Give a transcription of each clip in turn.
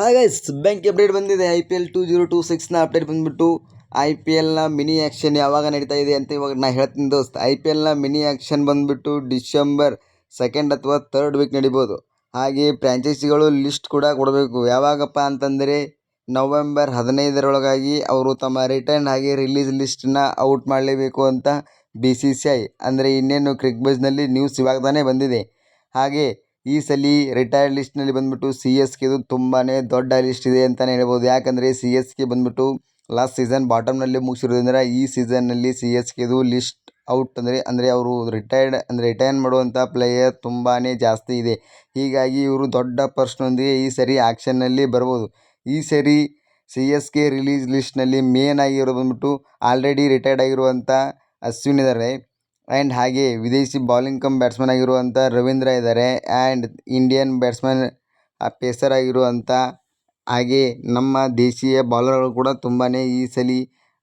ಹಾಗೆ bank update ಬಂದಿದೆ. I P L two zero two ಸಿಕ್ಸ್ನ update ಬಂದುಬಿಟ್ಟು ಐ ಪಿ ಎಲ್ನ ಮಿನಿ ಆ್ಯಕ್ಷನ್ ಯಾವಾಗ ನಡೀತಾ ಇದೆ ಅಂತ ಇವಾಗ ನಾ ಹೇಳ್ತೀನಿ ದೋಸ್ತ್. ಐ ಪಿ ಎಲ್ನ ಮಿನಿ ಆ್ಯಕ್ಷನ್ ಬಂದುಬಿಟ್ಟು ಡಿಸೆಂಬರ್ ಸೆಕೆಂಡ್ ಅಥವಾ ತರ್ಡ್ ವೀಕ್ ನಡಿಬೋದು. ಹಾಗೆ ಫ್ರ್ಯಾಂಚೈಸಿಗಳು ಲಿಸ್ಟ್ ಕೂಡ ಕೊಡಬೇಕು. ಯಾವಾಗಪ್ಪ ಅಂತಂದರೆ ನವೆಂಬರ್ ಹದಿನೈದರೊಳಗಾಗಿ ಅವರು ತಮ್ಮ ರಿಟರ್ನ್ ಹಾಗೆ ರಿಲೀಸ್ ಲಿಸ್ಟನ್ನ ಔಟ್ ಮಾಡಲೇಬೇಕು ಅಂತ ಬಿ ಸಿ ಸಿ ಐ ಅಂದರೆ ಇನ್ನೇನು ಕ್ರಿಕ್ ಬಜ್ನಲ್ಲಿ ನ್ಯೂಸ್ ಇವಾಗ ತಾನೇ ಬಂದಿದೆ. ಹಾಗೆ ಈ ಸಲ ರಿಟೈರ್ಡ್ ಲಿಸ್ಟ್ನಲ್ಲಿ ಬಂದುಬಿಟ್ಟು ಸಿ ಎಸ್ ಕೆದು ತುಂಬಾ ದೊಡ್ಡ ಲಿಸ್ಟ್ ಇದೆ ಅಂತಲೇ ಹೇಳ್ಬೋದು. ಯಾಕಂದರೆ ಸಿ ಎಸ್ ಕೆ ಬಂದುಬಿಟ್ಟು ಲಾಸ್ಟ್ ಸೀಸನ್ ಬಾಟಮ್ನಲ್ಲಿ ಮುಗಿಸಿರೋದ್ರಿಂದ ಈ ಸೀಸನ್ನಲ್ಲಿ ಸಿ ಎಸ್ ಕೆದು ಲಿಸ್ಟ್ ಔಟ್ ಅಂದರೆ ಅಂದರೆ ಅವರು ರಿಟೈರ್ಡ್ ಅಂದರೆ ರಿಟೈರ್ ಮಾಡುವಂಥ ಪ್ಲೇಯರ್ ತುಂಬಾ ಜಾಸ್ತಿ ಇದೆ. ಹೀಗಾಗಿ ಇವರು ದೊಡ್ಡ ಪರ್ಸ್ನೊಂದಿಗೆ ಈ ಸರಿ ಆ್ಯಕ್ಷನ್ನಲ್ಲಿ ಬರ್ಬೋದು. ಈ ಸರಿ ಸಿ ಎಸ್ ಕೆ ರಿಲೀಸ್ ಲಿಸ್ಟ್ನಲ್ಲಿ ಮೇನ್ ಆಗಿರೋದು ಬಂದುಬಿಟ್ಟು ಆಲ್ರೆಡಿ ರಿಟೈರ್ಡ್ ಆಗಿರುವಂಥ ಅಶ್ವಿನ್ ಇದ್ದಾರೆ ಆ್ಯಂಡ್ ಹಾಗೆ ವಿದೇಶಿ ಬೌಲಿಂಗ್ ಕಮ್ ಬ್ಯಾಟ್ಸ್ಮನ್ ಆಗಿರುವಂಥ ರವೀಂದ್ರ ಇದ್ದಾರೆ ಆ್ಯಂಡ್ ಇಂಡಿಯನ್ ಬ್ಯಾಟ್ಸ್ಮನ್ ಪೇಸರ್ ಆಗಿರುವಂಥ ಹಾಗೆ ನಮ್ಮ ದೇಶೀಯ ಬೌಲರ್ಗಳು ಕೂಡ ತುಂಬಾ ಈ ಸಲ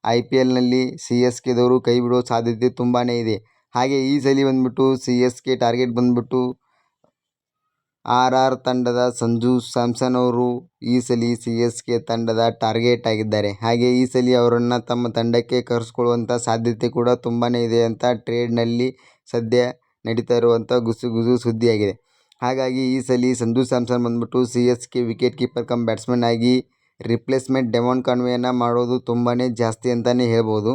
ಐ ಪಿ ಎಲ್ನಲ್ಲಿ ಸಿ ಎಸ್ ಕೆದವರು ಕೈ ಬಿಡೋ ಸಾಧ್ಯತೆ ತುಂಬಾ ಇದೆ. ಹಾಗೆ ಈ ಸಲ ಬಂದುಬಿಟ್ಟು ಸಿ ಎಸ್ ಕೆ ಟಾರ್ಗೆಟ್ ಬಂದುಬಿಟ್ಟು ಆರ್ ಆರ್ ತಂಡದ ಸಂಜು ಸ್ಯಾಮ್ಸನ್ ಅವರು ಈ ಸಲ ಸಿ ಎಸ್ ಕೆ ತಂಡದ ಟಾರ್ಗೆಟ್ ಆಗಿದ್ದಾರೆ. ಹಾಗೆ ಈ ಸಲ ಅವರನ್ನು ತಮ್ಮ ತಂಡಕ್ಕೆ ಕರೆಸ್ಕೊಳ್ಳುವಂಥ ಸಾಧ್ಯತೆ ಕೂಡ ತುಂಬಾ ಇದೆ ಅಂತ ಟ್ರೇಡ್ನಲ್ಲಿ ಸದ್ಯ ನಡೀತಾ ಇರುವಂಥ ಗುಸು ಗುಸು ಸುದ್ದಿಯಾಗಿದೆ. ಹಾಗಾಗಿ ಈ ಸಲ ಸಂಜು ಸ್ಯಾಮ್ಸನ್ ಬಂದ್ಬಿಟ್ಟು C S K wicket keeper cum batsman ಆಗಿ ರಿಪ್ಲೇಸ್ಮೆಂಟ್ ಡೆಮೋನ್ ಕಾನ್ವೆಯನ್ನು ಮಾಡೋದು ತುಂಬಾ ಜಾಸ್ತಿ ಅಂತಲೇ ಹೇಳ್ಬೋದು.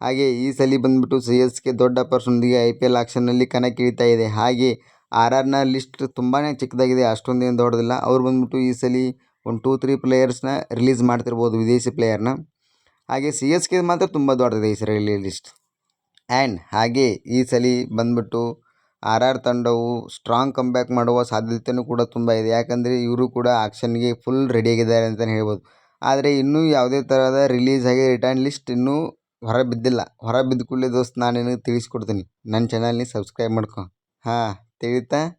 ಹಾಗೆ ಈ ಸಲ ಬಂದ್ಬಿಟ್ಟು ಸಿ ಎಸ್ ಕೆ ದೊಡ್ಡ ಪರ್ಸೊಂದಿಗೆ ಐ ಪಿ ಎಲ್ ಆಕ್ಷನ್ನಲ್ಲಿ ಕಣಕ್ಕಿಳಿತಾ ಇದೆ. ಹಾಗೆ ಆರ್ ಆರ್ನ ಲಿಸ್ಟ್ ತುಂಬಾ ಚಿಕ್ಕದಾಗಿದೆ ಅಷ್ಟೊಂದೇನು ದೊಡ್ಡದಿಲ್ಲ. ಅವ್ರು ಬಂದ್ಬಿಟ್ಟು ಈ ಸಲ ಒಂದು ಟೂ ತ್ರೀ ಪ್ಲೇಯರ್ಸ್ನ ರಿಲೀಸ್ ಮಾಡ್ತಿರ್ಬೋದು, ವಿದೇಶಿ ಪ್ಲೇಯರ್ನ ಹಾಗೆ ಸಿ ಎಸ್ ಕೆ ಮಾತ್ರ ತುಂಬ ದೊಡ್ಡದಿದೆ ಈ ಸರಿ ಲಿಸ್ಟ್ ಆ್ಯಂಡ್ ಹಾಗೆ ಈ ಸಲ ಬಂದ್ಬಿಟ್ಟು ಆರ್ ಆರ್ ತಂಡವು ಸ್ಟ್ರಾಂಗ್ ಕಮ್ಬ್ಯಾಕ್ ಮಾಡುವ ಸಾಧ್ಯತೆಯೂ ಕೂಡ ತುಂಬ ಇದೆ. ಯಾಕಂದರೆ ಇವರು ಕೂಡ ಆಕ್ಷನ್ಗೆ ಫುಲ್ ರೆಡಿಯಾಗಿದ್ದಾರೆ ಅಂತಲೇ ಹೇಳ್ಬೋದು. ಆದರೆ ಇನ್ನೂ ಯಾವುದೇ ಥರದ ರಿಲೀಸ್ ಆಗಿ ರಿಟರ್ನ್ ಲಿಸ್ಟ್ ಇನ್ನೂ ಹೊರ ಬಿದ್ದಿಲ್ಲ ಹೊರ ಬಿದ್ದ ಕೂಡಲೇ ದೋಸ್ತ್ ನಾನು ನಿನಗೆ ತಿಳಿಸ್ಕೊಡ್ತೀನಿ. ನನ್ನ ಚಾನಲ್ನಿ ಸಬ್ಸ್ಕ್ರೈಬ್ ಮಾಡ್ಕೊ. ಹಾಂ. activita